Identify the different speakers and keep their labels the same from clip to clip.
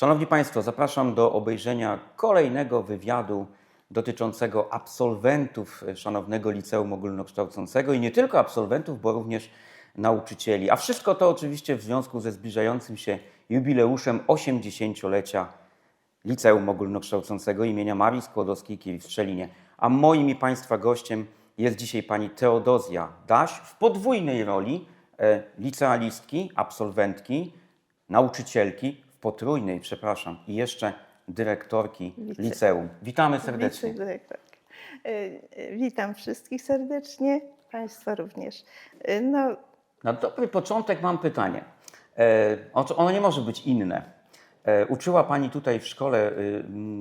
Speaker 1: Szanowni Państwo, zapraszam do obejrzenia kolejnego wywiadu dotyczącego absolwentów Szanownego Liceum Ogólnokształcącego i nie tylko absolwentów, bo również nauczycieli. A wszystko to oczywiście w związku ze zbliżającym się jubileuszem 80-lecia Liceum Ogólnokształcącego imienia Marii Skłodowskiej-Curie w Strzelinie. A moim i Państwa gościem jest dzisiaj pani Teodozja Daś w podwójnej roli e, licealistki, absolwentki, nauczycielki, potrójnej, przepraszam, i jeszcze dyrektorki
Speaker 2: Wice-
Speaker 1: liceum. Witamy serdecznie.
Speaker 2: Y, y, Witam wszystkich serdecznie, Państwa również. Y, No,
Speaker 1: Na dobry początek mam pytanie. E, ono nie może być inne. E, uczyła Pani tutaj w szkole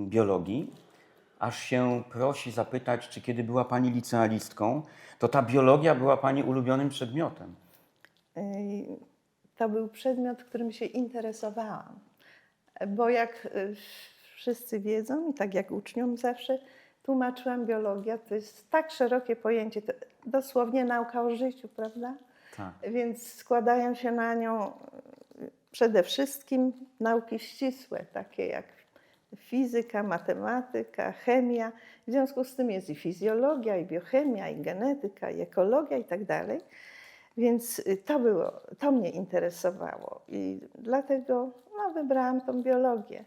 Speaker 1: biologii, aż się prosi zapytać, czy kiedy była Pani licealistką, to ta biologia była Pani ulubionym przedmiotem.
Speaker 2: to był przedmiot, którym się interesowałam. Bo jak y, wszyscy wiedzą, i tak jak uczniom zawsze tłumaczyłam, biologia to jest tak szerokie pojęcie, to dosłownie nauka o życiu, prawda?
Speaker 1: Tak.
Speaker 2: Więc składają się na nią y, przede wszystkim nauki ścisłe, takie jak fizyka, matematyka, chemia. W związku z tym jest i fizjologia, i biochemia, i genetyka, i ekologia i tak dalej. Więc y, to było, to mnie interesowało i dlatego no, wybrałam tą biologię.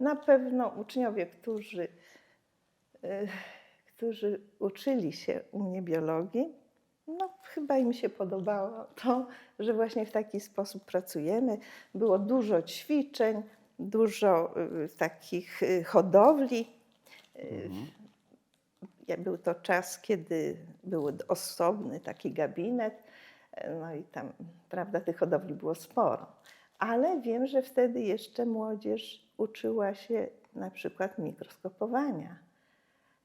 Speaker 2: Na pewno uczniowie, którzy, y, którzy uczyli się u mnie biologii, no, chyba im się podobało to, że właśnie w taki sposób pracujemy. Było dużo ćwiczeń, dużo y, takich y, hodowli. Y, ja- Był to czas, kiedy był osobny taki gabinet, e, no i tam, prawda, tych hodowli było sporo. Ale wiem, że wtedy jeszcze młodzież uczyła się na przykład mikroskopowania.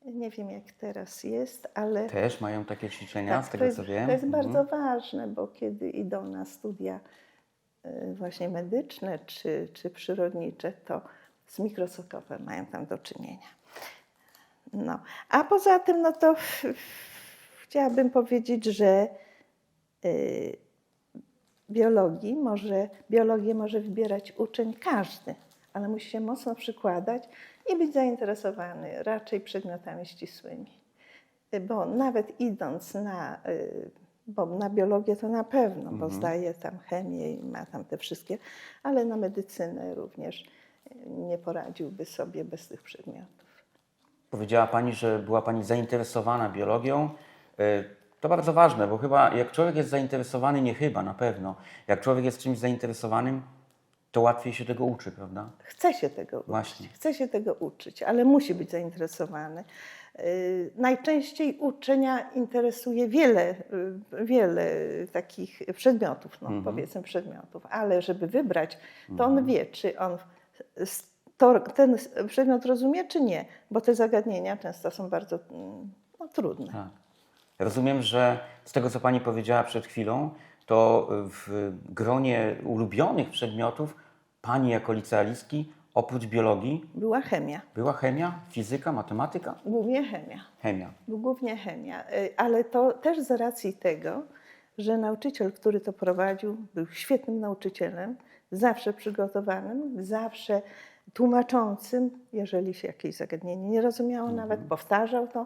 Speaker 2: Nie wiem, jak teraz jest, ale
Speaker 1: Też mają takie ćwiczenia,
Speaker 2: tak,
Speaker 1: z tego
Speaker 2: jest,
Speaker 1: co wiem.
Speaker 2: To jest
Speaker 1: Mhm.
Speaker 2: bardzo ważne, bo kiedy idą na studia y, właśnie medyczne czy, czy przyrodnicze, to z mikroskopem mają tam do czynienia. No. A poza tym, no to chciałabym powiedzieć, że y, biologii może, biologię może wybierać uczeń każdy, ale musi się mocno przykładać i być zainteresowany raczej przedmiotami ścisłymi bo nawet idąc na, y, bo na biologię to na pewno, bo zdaje tam chemię i ma tam te wszystkie, ale na medycynę również y, nie poradziłby sobie bez tych przedmiotów.
Speaker 1: Powiedziała Pani, że była Pani zainteresowana biologią. To bardzo ważne, bo chyba jak człowiek jest zainteresowany, nie chyba, na pewno, jak człowiek jest czymś zainteresowanym, to łatwiej się tego uczy, prawda?
Speaker 2: Chce się tego
Speaker 1: Właśnie.
Speaker 2: uczyć, chce się tego uczyć, ale musi być zainteresowany. Y, Najczęściej uczenia interesuje wiele, y, wiele takich przedmiotów, no, powiedzmy przedmiotów, ale żeby wybrać, to on wie, czy on to, ten przedmiot rozumie, czy nie, bo te zagadnienia często są bardzo mm, no, trudne.
Speaker 1: Tak. Rozumiem, że z tego, co Pani powiedziała przed chwilą, to w gronie ulubionych przedmiotów Pani jako licealistki, oprócz biologii,
Speaker 2: Była chemia,
Speaker 1: była chemia, fizyka, matematyka?
Speaker 2: głównie chemia.
Speaker 1: Chemia.
Speaker 2: Głównie chemia, y, ale to też z racji tego, że nauczyciel, który to prowadził, był świetnym nauczycielem, zawsze przygotowanym, zawsze tłumaczącym, jeżeli się jakieś zagadnienie nie rozumiało, nawet powtarzał to,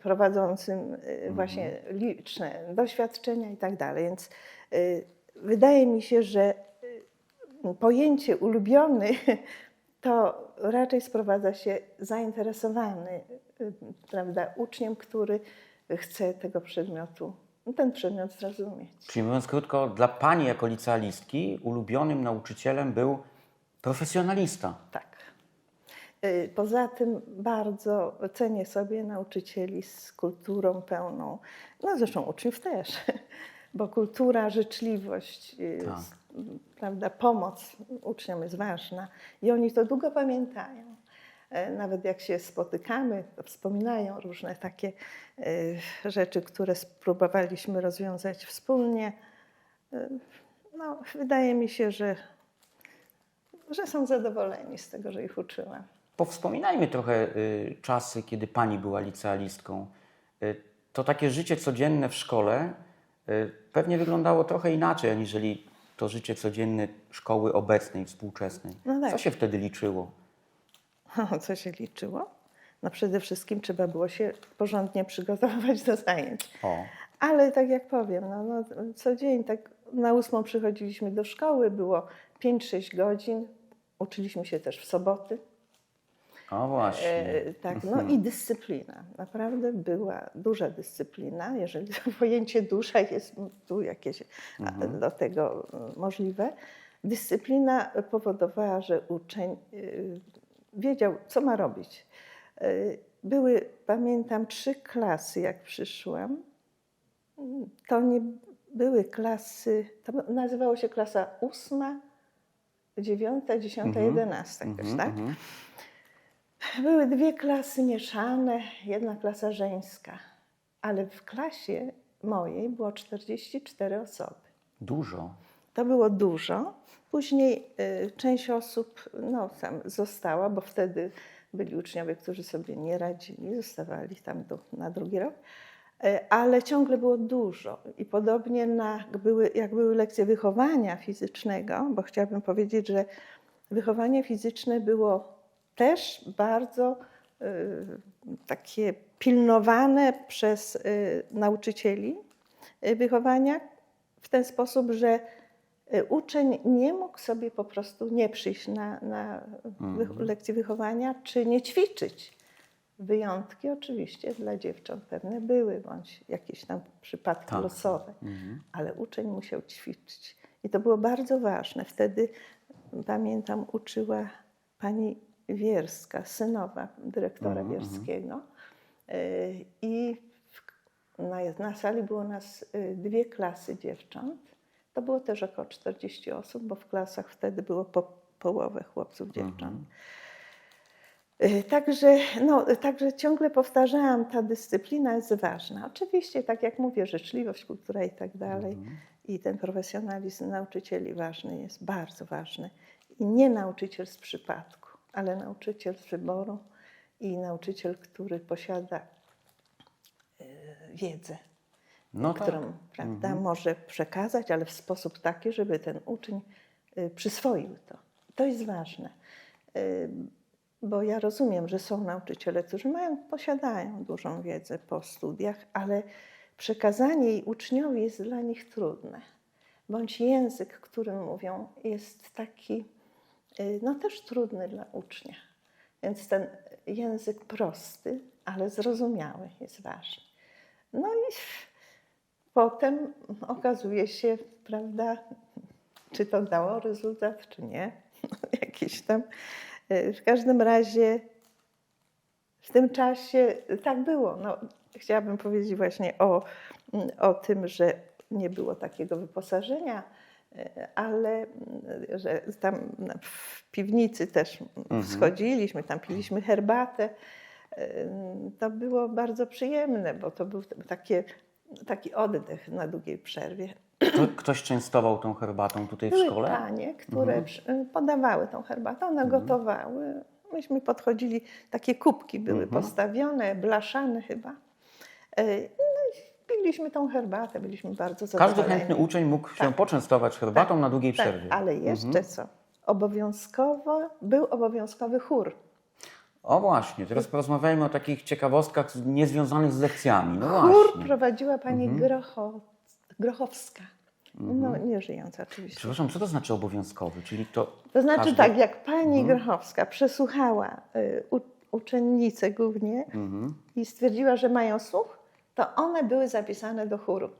Speaker 2: prowadzącym y, właśnie liczne doświadczenia i tak dalej. Więc y, wydaje mi się, że pojęcie ulubiony to raczej sprowadza się zainteresowany, prawda, uczniem, który chce tego przedmiotu, ten przedmiot zrozumieć.
Speaker 1: Czyli mówiąc krótko, dla Pani jako licealistki ulubionym nauczycielem był profesjonalista.
Speaker 2: Tak. Y, Poza tym bardzo cenię sobie nauczycieli z kulturą pełną, no zresztą uczniów też, bo kultura, życzliwość, y,
Speaker 1: Tak.
Speaker 2: prawda, pomoc uczniom jest ważna i oni to długo pamiętają. E, Nawet jak się spotykamy, to wspominają różne takie y, rzeczy, które spróbowaliśmy rozwiązać wspólnie. No, wydaje mi się, że że są zadowoleni z tego, że ich uczyłam.
Speaker 1: Powspominajmy trochę y, czasy, kiedy Pani była licealistką. Y, to takie życie codzienne w szkole y, pewnie wyglądało trochę inaczej, aniżeli to życie codzienne szkoły obecnej, współczesnej.
Speaker 2: No tak.
Speaker 1: Co się wtedy liczyło?
Speaker 2: Co się liczyło? No przede wszystkim trzeba było się porządnie przygotowywać do zajęć.
Speaker 1: O,
Speaker 2: Ale tak jak powiem, no, no, co dzień, tak na ósmą przychodziliśmy do szkoły, było 5-6 godzin, uczyliśmy się też w soboty.
Speaker 1: A właśnie.
Speaker 2: E, tak, no i dyscyplina. Naprawdę była duża dyscyplina, jeżeli pojęcie dusza jest tu jakieś a, do tego e, możliwe. Dyscyplina powodowała, że uczeń y, wiedział, co ma robić. Y, Były, pamiętam, trzy klasy, jak przyszłam. To nie były klasy, to nazywało się klasa ósma, dziewiąta, dziesiąta, jedenasta, jakoś
Speaker 1: Mhm,
Speaker 2: tak? Były dwie klasy mieszane, jedna klasa żeńska, ale w klasie mojej było 44 osoby.
Speaker 1: Dużo.
Speaker 2: To było dużo. Później y, część osób no, tam została, bo wtedy byli uczniowie, którzy sobie nie radzili, zostawali tam do, na drugi rok. Y, Ale ciągle było dużo. I podobnie na, były, jak były lekcje wychowania fizycznego, bo chciałabym powiedzieć, że wychowanie fizyczne było też bardzo y, takie pilnowane przez y, nauczycieli y, wychowania w ten sposób, że uczeń nie mógł sobie po prostu nie przyjść na, na wych- lekcję wychowania, czy nie ćwiczyć. Wyjątki oczywiście dla dziewcząt pewne były, bądź jakieś tam przypadki
Speaker 1: Tak.
Speaker 2: losowe, ale uczeń musiał ćwiczyć. I to było bardzo ważne. Wtedy, pamiętam, uczyła pani Wierska, synowa dyrektora Wierskiego. Y, I na, na sali było nas y, dwie klasy dziewcząt. To było też około 40 osób, bo w klasach wtedy było po połowę chłopców, dziewcząt. Y, Także, no, także ciągle powtarzałam, ta dyscyplina jest ważna. Oczywiście, tak jak mówię, życzliwość, kultura i tak dalej. I ten profesjonalizm nauczycieli ważny jest, bardzo ważny. I nie nauczyciel z przypadku, ale nauczyciel z wyboru i nauczyciel, który posiada y, wiedzę,
Speaker 1: No tak.
Speaker 2: którą prawda, może przekazać, ale w sposób taki, żeby ten uczeń y, przyswoił to. To jest ważne. Y, Bo ja rozumiem, że są nauczyciele, którzy mają, posiadają dużą wiedzę po studiach, ale przekazanie jej uczniowi jest dla nich trudne. Bądź język, którym mówią, jest taki, no też trudny dla ucznia. Więc ten język prosty, ale zrozumiały jest ważny. No i potem okazuje się, prawda, czy to dało rezultat, czy nie. Jakiś tam. Y, W każdym razie w tym czasie tak było. No, chciałabym powiedzieć właśnie o, o tym, że nie było takiego wyposażenia, y, ale y, że tam w piwnicy też schodziliśmy, tam piliśmy herbatę. To było bardzo przyjemne, bo to był takie, taki oddech na długiej przerwie.
Speaker 1: Kto, ktoś częstował tą herbatą tutaj w szkole?
Speaker 2: panie, które przy- podawały tą herbatę, one gotowały. Myśmy podchodzili, takie kubki były postawione, blaszane chyba. Piliśmy tą herbatę, byliśmy bardzo zadowoleni.
Speaker 1: Każdy chętny uczeń mógł się poczęstować herbatą na długiej
Speaker 2: Tak,
Speaker 1: przerwie.
Speaker 2: ale jeszcze co? Obowiązkowo, był obowiązkowy chór.
Speaker 1: O właśnie, teraz porozmawiajmy o takich ciekawostkach niezwiązanych z lekcjami. No
Speaker 2: Chór
Speaker 1: właśnie.
Speaker 2: prowadziła pani Grocho, Grochowska.
Speaker 1: Mhm.
Speaker 2: No, nie żyjąca oczywiście.
Speaker 1: Przepraszam, co to znaczy obowiązkowy? Czyli to.
Speaker 2: To znaczy
Speaker 1: każdy-
Speaker 2: tak, jak pani Grochowska przesłuchała y, u, uczennice głównie i stwierdziła, że mają słuch, to one były zapisane do chóru.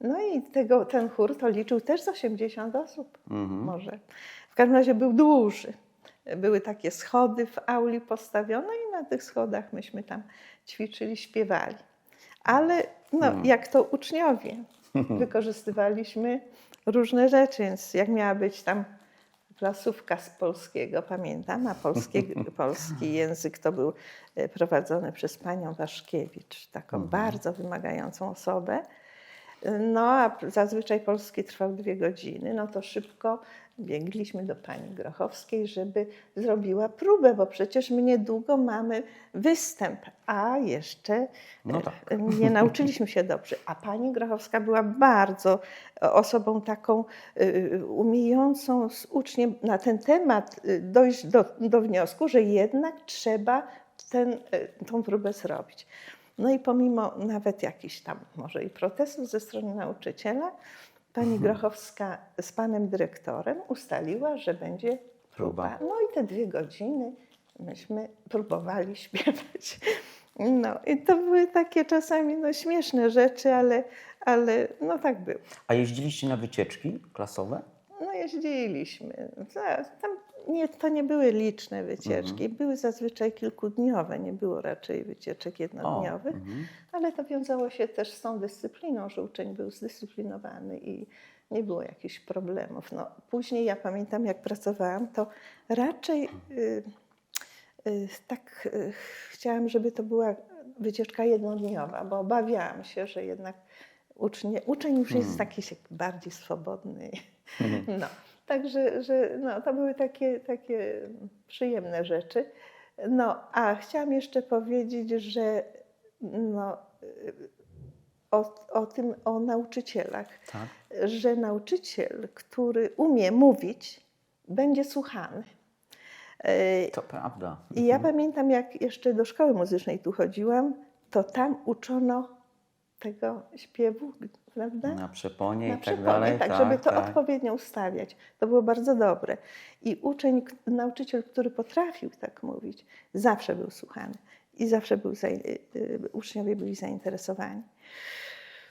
Speaker 2: No i tego, ten chór to liczył też z 80 osób może. W każdym razie był duży. Były takie schody w auli postawione i na tych schodach myśmy tam ćwiczyli, śpiewali. Ale no, jak to uczniowie, wykorzystywaliśmy różne rzeczy, więc jak miała być tam klasówka z polskiego, pamiętam, a polski, polski język to był e, prowadzony przez panią Waszkiewicz, taką bardzo wymagającą osobę. No a zazwyczaj polski trwał dwie godziny, no to szybko biegliśmy do pani Grochowskiej, żeby zrobiła próbę, bo przecież my niedługo mamy występ, a jeszcze
Speaker 1: No tak.
Speaker 2: e, nie nauczyliśmy się dobrze. A pani Grochowska była bardzo osobą taką y, umiejącą z uczniem na ten temat dojść do, do wniosku, że jednak trzeba ten, tą próbę zrobić. No i pomimo nawet jakichś tam może i protestów ze strony nauczyciela, pani Grochowska z panem dyrektorem ustaliła, że będzie próba.
Speaker 1: Próba.
Speaker 2: No i te dwie godziny myśmy próbowali śpiewać. No i to były takie czasami no, śmieszne rzeczy, ale, ale no tak było.
Speaker 1: A jeździliście na wycieczki klasowe?
Speaker 2: No jeździliśmy. Tam nie, to nie były liczne wycieczki, były zazwyczaj kilkudniowe, nie było raczej wycieczek jednodniowych,
Speaker 1: mhm.
Speaker 2: ale to wiązało się też z tą dyscypliną, że uczeń był zdyscyplinowany i nie było jakichś problemów. No, później ja pamiętam, jak pracowałam, to raczej y, y, tak y, chciałam, żeby to była wycieczka jednodniowa, bo obawiałam się, że jednak ucznie, uczeń już jest taki się bardziej swobodny. No, także że, no, to były takie, takie przyjemne rzeczy. No, a chciałam jeszcze powiedzieć, że no, o, o tym, o nauczycielach,
Speaker 1: Tak.
Speaker 2: że nauczyciel, który umie mówić, będzie słuchany. Y,
Speaker 1: To prawda.
Speaker 2: I ja pamiętam, jak jeszcze do szkoły muzycznej tu chodziłam, to tam uczono tego śpiewu, prawda?
Speaker 1: Na przeponie
Speaker 2: Na
Speaker 1: i tak dalej.
Speaker 2: tak, żeby to odpowiednio ustawiać. To było bardzo dobre. I uczeń, nauczyciel, który potrafił tak mówić, zawsze był słuchany i zawsze był y, y, uczniowie byli zainteresowani.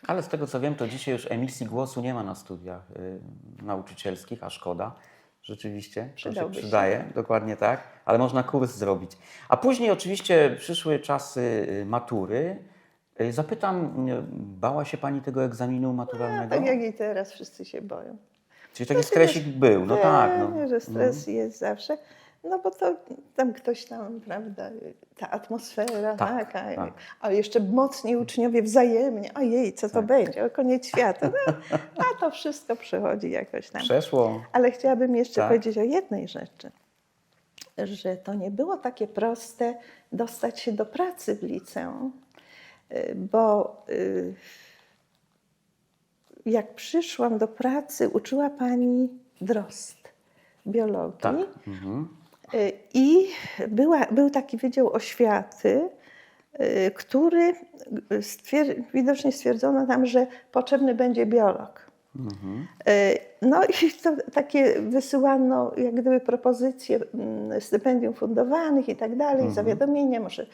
Speaker 1: Ale z tego co wiem, to dzisiaj już emisji głosu nie ma na studiach y, nauczycielskich, a szkoda. Rzeczywiście, to się
Speaker 2: Przydałby się.
Speaker 1: przydaje, dokładnie tak, ale można kurs zrobić. A później oczywiście przyszły czasy y, matury. Y, Zapytam, bała się Pani tego egzaminu maturalnego?
Speaker 2: Tak jak i teraz wszyscy się boją.
Speaker 1: Czyli taki stresik był, no tak. No.
Speaker 2: Pewnie, że stres jest zawsze. No bo to tam ktoś tam, prawda, ta atmosfera,
Speaker 1: Tak,
Speaker 2: tak, a,
Speaker 1: tak.
Speaker 2: a jeszcze mocniej uczniowie wzajemnie, ojej, co to
Speaker 1: Tak.
Speaker 2: będzie, o koniec świata. No, a to wszystko przechodzi jakoś tam.
Speaker 1: Przeszło.
Speaker 2: Ale chciałabym jeszcze
Speaker 1: Tak.
Speaker 2: powiedzieć o jednej rzeczy, że to nie było takie proste dostać się do pracy w liceum, bo y, jak przyszłam do pracy, uczyła pani Drost biologii.
Speaker 1: Tak. Mhm.
Speaker 2: Y, I była, był taki Wydział Oświaty, y, który widocznie stwierdzono tam, że potrzebny będzie biolog.
Speaker 1: Mhm.
Speaker 2: Y, No i to takie wysyłano jak gdyby propozycje mm, stypendium fundowanych i tak dalej, zawiadomienia, może,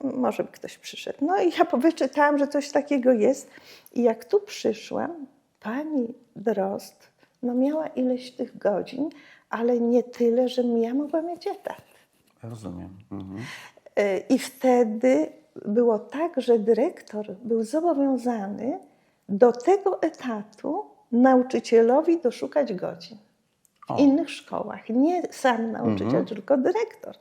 Speaker 2: może by ktoś przyszedł. No i ja wyczytałam, że coś takiego jest i jak tu przyszłam, pani Drost no miała ileś tych godzin, ale nie tyle, żebym ja mogła mieć etat.
Speaker 1: Rozumiem. Mhm.
Speaker 2: Y, I wtedy było tak, że dyrektor był zobowiązany do tego etatu nauczycielowi doszukać godzin. W
Speaker 1: O.
Speaker 2: innych szkołach. Nie sam nauczyciel,
Speaker 1: Mhm.
Speaker 2: tylko dyrektor.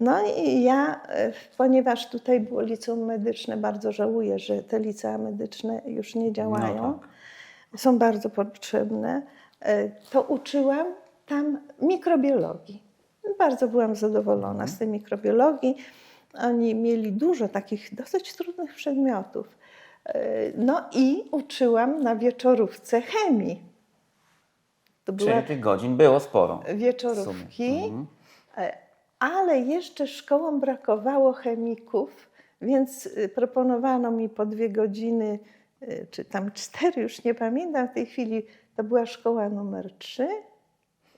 Speaker 2: No i ja, y, ponieważ tutaj było liceum medyczne, bardzo żałuję, że te licea medyczne już nie działają.
Speaker 1: No tak.
Speaker 2: Są bardzo potrzebne. y, To uczyłam tam mikrobiologii. Bardzo byłam zadowolona z tej mikrobiologii. Oni mieli dużo takich dosyć trudnych przedmiotów. Y, No i uczyłam na wieczorówce chemii. To była
Speaker 1: Czyli tych godzin było sporo.
Speaker 2: wieczorówki,
Speaker 1: Mhm.
Speaker 2: e, ale jeszcze szkołom brakowało chemików, więc y, proponowano mi po dwie godziny, czy tam cztery, już nie pamiętam w tej chwili, to była szkoła numer trzy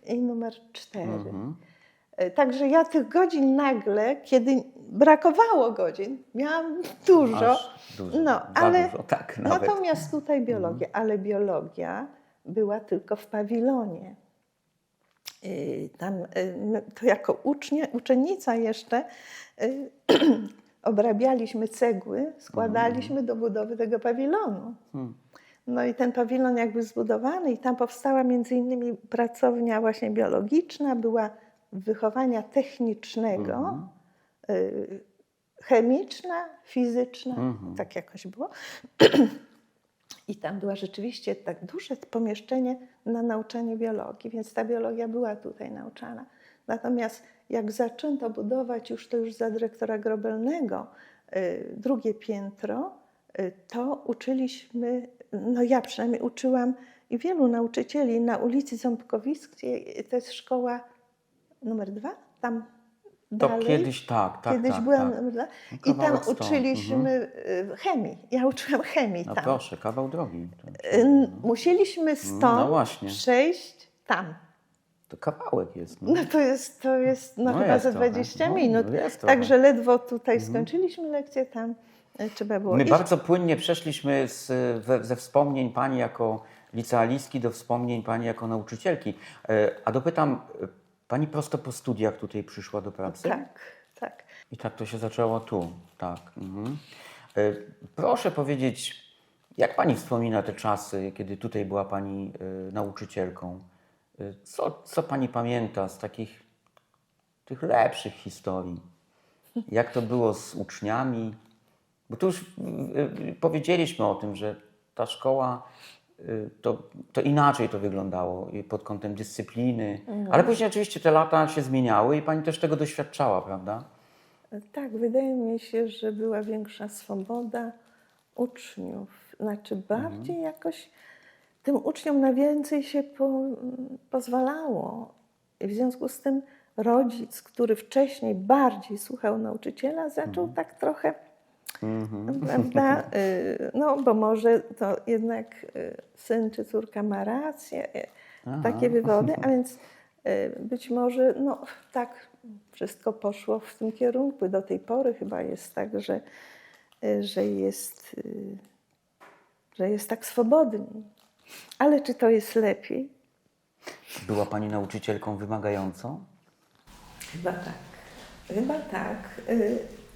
Speaker 2: i numer cztery.
Speaker 1: Mhm.
Speaker 2: E, Także ja tych godzin nagle, kiedy brakowało godzin, miałam dużo.
Speaker 1: Dużo.
Speaker 2: No, ale
Speaker 1: dużo, tak nawet.
Speaker 2: Natomiast tutaj biologia, ale biologia była tylko w pawilonie. Y, Tam, y, my- to jako ucznie, uczennica jeszcze obrabialiśmy cegły, składaliśmy do budowy tego pawilonu.
Speaker 1: Hmm.
Speaker 2: No i ten pawilon jakby zbudowany i tam powstała między innymi pracownia właśnie biologiczna, była wychowania technicznego,
Speaker 1: Mhm.
Speaker 2: y, chemiczna, fizyczna,
Speaker 1: Mhm.
Speaker 2: tak jakoś było. I tam była rzeczywiście tak duże pomieszczenie na nauczanie biologii, więc ta biologia była tutaj nauczana. Natomiast jak zaczęto budować już to już za dyrektora Grobelnego y, drugie piętro, y, to uczyliśmy, no ja przynajmniej uczyłam i wielu nauczycieli na ulicy Ząbkowickiej, to jest szkoła numer dwa, tam
Speaker 1: To
Speaker 2: dalej.
Speaker 1: kiedyś tak, tak,
Speaker 2: Kiedyś
Speaker 1: tak,
Speaker 2: byłam
Speaker 1: tak.
Speaker 2: numer dwa.
Speaker 1: No,
Speaker 2: I tam
Speaker 1: stąd,
Speaker 2: uczyliśmy y, chemii. Ja uczyłam chemii
Speaker 1: No
Speaker 2: tam.
Speaker 1: proszę, kawał drogi.
Speaker 2: Y, Musieliśmy stąd
Speaker 1: No właśnie.
Speaker 2: przejść tam.
Speaker 1: to kawałek jest. No.
Speaker 2: No to jest, to jest no,
Speaker 1: No
Speaker 2: chyba
Speaker 1: jest
Speaker 2: za
Speaker 1: trochę.
Speaker 2: 20
Speaker 1: No,
Speaker 2: minut.
Speaker 1: no trochę.
Speaker 2: Także ledwo tutaj skończyliśmy lekcję, tam y, trzeba było
Speaker 1: My
Speaker 2: iść.
Speaker 1: bardzo płynnie przeszliśmy z, we, ze wspomnień Pani jako licealistki do wspomnień Pani jako nauczycielki. A dopytam, Pani prosto po studiach tutaj przyszła do pracy?
Speaker 2: Tak, tak.
Speaker 1: I tak to się zaczęło tu, tak. Mhm. E, Proszę powiedzieć, jak Pani wspomina te czasy, kiedy tutaj była Pani e, nauczycielką? E, Co, co Pani pamięta z takich tych lepszych historii? Jak to było z uczniami? Bo tu już powiedzieliśmy o tym, że ta szkoła to, to inaczej to wyglądało pod kątem dyscypliny. Ale później oczywiście te lata się zmieniały i pani też tego doświadczała, prawda?
Speaker 2: Tak, wydaje mi się, że była większa swoboda uczniów. Znaczy bardziej jakoś tym uczniom na więcej się po, pozwalało. I w związku z tym rodzic, który wcześniej bardziej słuchał nauczyciela, zaczął tak trochę, prawda, y, no bo może to jednak y, syn czy córka ma rację, y, takie wywody, a więc być może no tak wszystko poszło w tym kierunku. Do tej pory chyba jest tak, że, że, jest, że jest tak swobodniej. Ale czy to jest lepiej?
Speaker 1: Była pani nauczycielką wymagającą?
Speaker 2: Chyba tak. Chyba tak,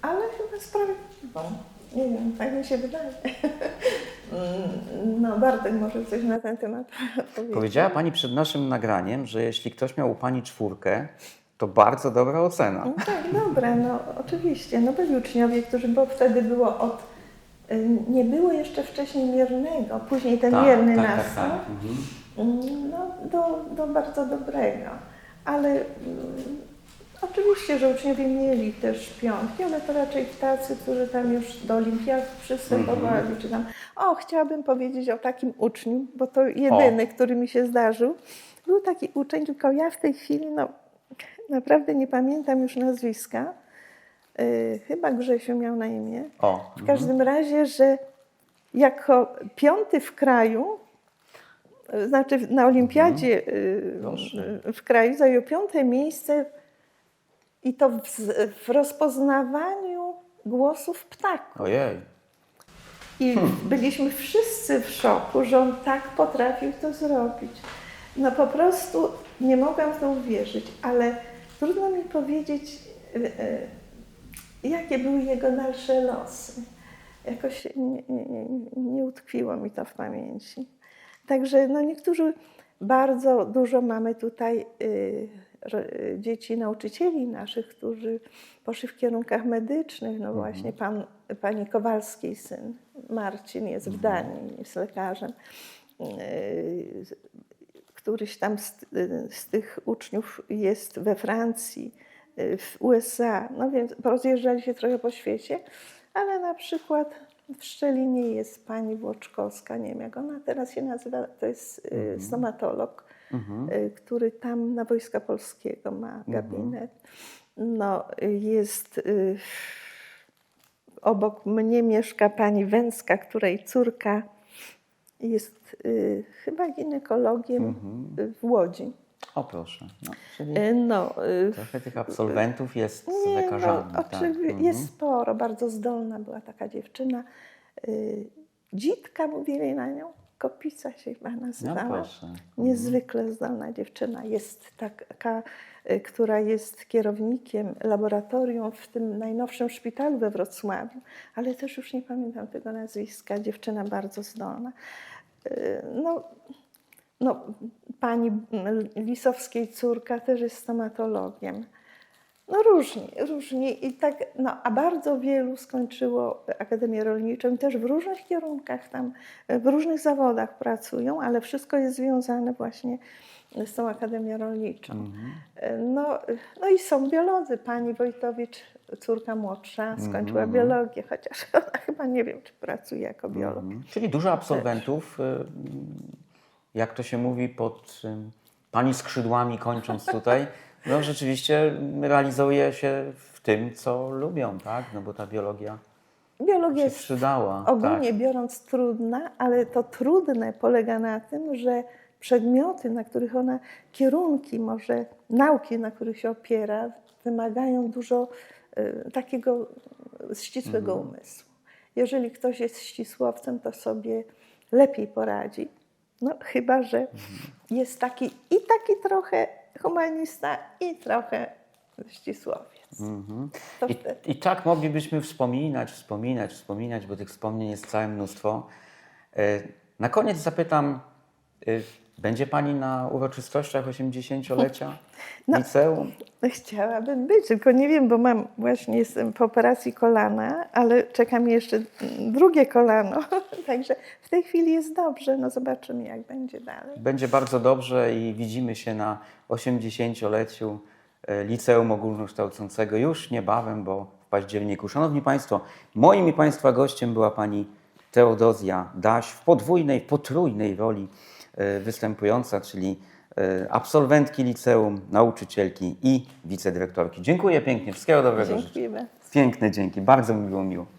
Speaker 2: ale chyba sprawiedliwą. Nie wiem, tak mi się wydaje. Mm, No, Bartek może coś na ten temat powiedzieć.
Speaker 1: Powiedziała pani przed naszym nagraniem, że jeśli ktoś miał u pani czwórkę, to bardzo dobra ocena.
Speaker 2: No tak, dobra, no oczywiście. No byli uczniowie, którzy, bo wtedy było od, y, nie było jeszcze wcześniej miernego, później ten mierny nastał,
Speaker 1: Mhm.
Speaker 2: Mm, no, do, do bardzo dobrego. Ale mm, oczywiście, że uczniowie mieli też piątki, ale to raczej tacy, którzy tam już do olimpiad przystępowali, czy tam. O, chciałabym powiedzieć o takim uczniu, bo to jedyny, który mi się zdarzył. Był taki uczeń, tylko ja w tej chwili, no naprawdę nie pamiętam już nazwiska. Yy, chyba Grzesiu miał na imię.
Speaker 1: O,
Speaker 2: W każdym razie, że jako piąty w kraju, y, znaczy na olimpiadzie
Speaker 1: Proszę.
Speaker 2: y, w kraju zajął piąte miejsce i to w, w rozpoznawaniu głosów ptaków.
Speaker 1: ojej.
Speaker 2: I byliśmy wszyscy w szoku, że on tak potrafił to zrobić. No po prostu nie mogłam w to uwierzyć, ale trudno mi powiedzieć, y, y, jakie były jego dalsze losy. Jakoś nie, nie, nie, utkwiło mi to w pamięci. Także no niektórzy, bardzo dużo mamy tutaj y, ro- y, dzieci nauczycieli naszych, którzy poszli w kierunkach medycznych. No właśnie pan, pani Kowalskiej syn Marcin jest w Danii, jest lekarzem. Y, Któryś tam z, z tych uczniów jest we Francji, y, w USA. No więc rozjeżdżali się trochę po świecie, ale na przykład w Szczelinie jest pani Włoczkowska, nie wiem jak ona teraz się nazywa, to jest y, stomatolog, y, który tam na Wojska Polskiego ma gabinet. No, jest y, obok mnie mieszka pani Węcka, której córka jest y, chyba ginekologiem y, w Łodzi.
Speaker 1: O proszę. No, czyli
Speaker 2: No,
Speaker 1: trochę tych absolwentów jest
Speaker 2: nie,
Speaker 1: lekarzami.
Speaker 2: no,
Speaker 1: tak. Mhm.
Speaker 2: jest sporo, bardzo zdolna była taka dziewczyna. Y, Dzitka mówili na nią, Kopica się chyba
Speaker 1: No
Speaker 2: nazywała.
Speaker 1: proszę.
Speaker 2: Niezwykle zdolna dziewczyna. Jest taka, y, która jest kierownikiem laboratorium w tym najnowszym szpitalu we Wrocławiu, ale też już nie pamiętam tego nazwiska. Dziewczyna bardzo zdolna. Y, No, no, pani Lisowskiej córka też jest stomatologiem. No różnie, różnie. I tak, no, a bardzo wielu skończyło Akademię Rolniczą i też w różnych kierunkach tam, w różnych zawodach pracują, ale wszystko jest związane właśnie z tą Akademią Rolniczą. No, no i są biolodzy. Pani Wojtowicz, córka młodsza, skończyła biologię, chociaż ona chyba nie wiem, czy pracuje jako biolog.
Speaker 1: Mhm. Czyli dużo absolwentów, y, jak to się mówi, pod pani skrzydłami kończąc tutaj, no rzeczywiście realizuje się w tym, co lubią, tak? No bo ta biologia
Speaker 2: Biologia
Speaker 1: się
Speaker 2: jest
Speaker 1: przydała.
Speaker 2: ogólnie
Speaker 1: tak.
Speaker 2: biorąc trudna, ale to trudne polega na tym, że przedmioty, na których ona, kierunki może nauki, na których się opiera, wymagają dużo y, takiego ścisłego umysłu. Jeżeli ktoś jest ścisłowcem, to sobie lepiej poradzi. No chyba, że jest taki i taki trochę humanista i trochę ścisłowiec. To
Speaker 1: I. I tak moglibyśmy wspominać, wspominać, wspominać, bo tych wspomnień jest całe mnóstwo. E, Na koniec zapytam, y, będzie Pani na uroczystościach 80-lecia
Speaker 2: No.
Speaker 1: liceum?
Speaker 2: No, Chciałabym być, tylko nie wiem, bo mam właśnie jestem po operacji kolana, ale czeka mi jeszcze drugie kolano. Także w tej chwili jest dobrze. No zobaczymy, jak będzie dalej.
Speaker 1: Będzie bardzo dobrze i widzimy się na 80-leciu e, Liceum Ogólnokształcącego już niebawem, bo w październiku. Szanowni Państwo, moim i Państwa gościem była Pani Teodozja Daś w podwójnej, potrójnej roli występująca, czyli e, absolwentki liceum, nauczycielki i wicedyrektorki. Dziękuję pięknie, wszystkiego dobrego.
Speaker 2: Dziękujemy.
Speaker 1: Piękne dzięki, bardzo mi było miło.